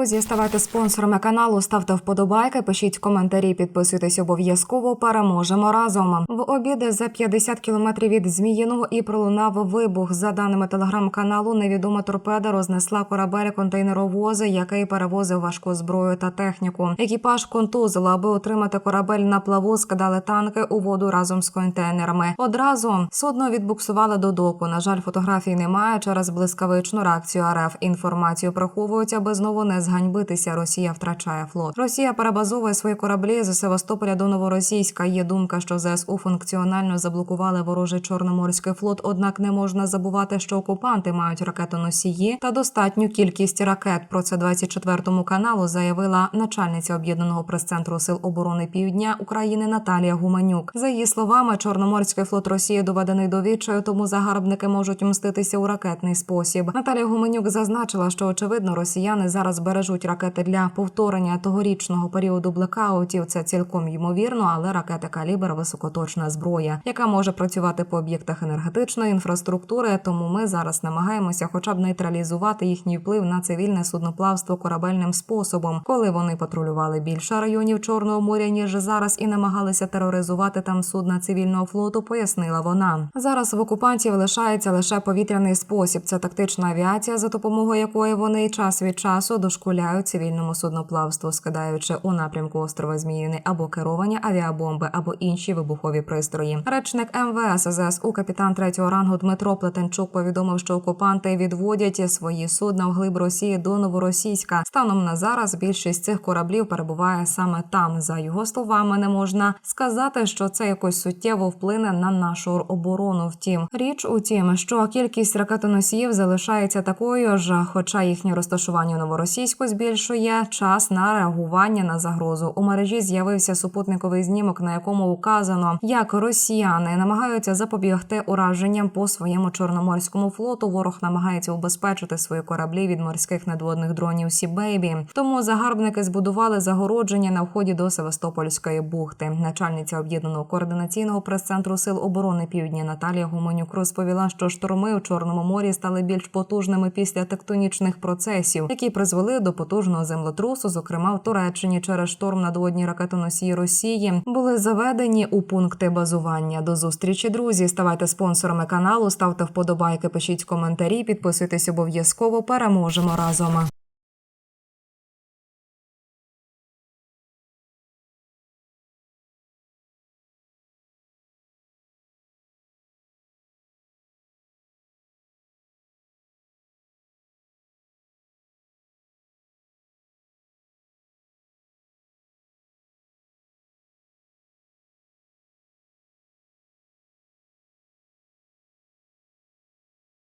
Друзі, ставайте спонсорами каналу, ставте вподобайки, пишіть коментарі, підписуйтесь обов'язково. Переможемо разом. В обіди за 50 кілометрів від Зміїного і пролунав вибух. За даними телеграм-каналу, невідома торпеда рознесла корабель контейнеровози, який перевозив важку зброю та техніку. Екіпаж контузило, аби отримати корабель на плаву, скидали танки у воду разом з контейнерами. Одразу судно відбуксували до доку. На жаль, фотографій немає через блискавичну реакцію РФ. Інформацію приховують, аби знову не зганьбитися. Росія втрачає флот. Росія перебазовує свої кораблі з Севастополя до Новоросійська. Є думка, що ЗСУ функціонально заблокували ворожий чорноморський флот. Однак не можна забувати, що окупанти мають ракетоносії та достатню кількість ракет. Про це 24 каналу заявила начальниця об'єднаного прес-центру сил оборони Півдня України Наталія Гуменюк. За її словами, чорноморський флот Росії доведений до відчаю, тому загарбники можуть мститися у ракетний спосіб. Наталія Гуменюк зазначила, що очевидно росіяни зараз бережуть ракети для повторення тогорічного періоду блекаутів. Це цілком ймовірно, але ракети калібр високоточна зброя, яка може працювати по об'єктах енергетичної інфраструктури. Тому ми зараз намагаємося, хоча б нейтралізувати їхній вплив на цивільне судноплавство корабельним способом, коли вони патрулювали більше районів Чорного моря ніж зараз, і намагалися тероризувати там судна цивільного флоту. Пояснила вона. Зараз в окупантів лишається лише повітряний спосіб. Це тактична авіація, за допомогою якої вони час від часу дошкуляють цивільному судноплавству, скидаючи у напрямку острова Зміїни або керовані авіабомби, або інші вибухові пристрої. Речник МВС ЗСУ капітан третього рангу Дмитро Плетенчук повідомив, що окупанти відводять свої судна в глиб Росії до Новоросійська. Станом на зараз більшість цих кораблів перебуває саме там. За його словами, не можна сказати, що це якось суттєво вплине на нашу оборону. Втім, річ у тім, що кількість ракетоносіїв залишається такою ж, хоча їхнє розташування у новоросійську збільшує час на реагування на загрозу. У мережі з'явився супутниковий знімок, на якому указано, як росіяни намагаються запобігти ураженням по своєму чорноморському флоту. Ворог намагається убезпечити свої кораблі від морських надводних дронів Сібейбі. Тому загарбники збудували загородження на вході до Севастопольської бухти. Начальниця об'єднаного координаційного прес-центру сил оборони Півдня Наталія Гуменюк розповіла, що шторми у Чорному морі стали більш потужними після тектонічних процесів, які призвели до потужного землетрусу, зокрема в Туреччині через шторм надводні ракетоносії Росії, були заведені у пункти базування. До зустрічі, друзі. Ставайте спонсорами каналу, ставте вподобайки, пишіть коментарі, підписуйтесь обов'язково. Переможемо разом.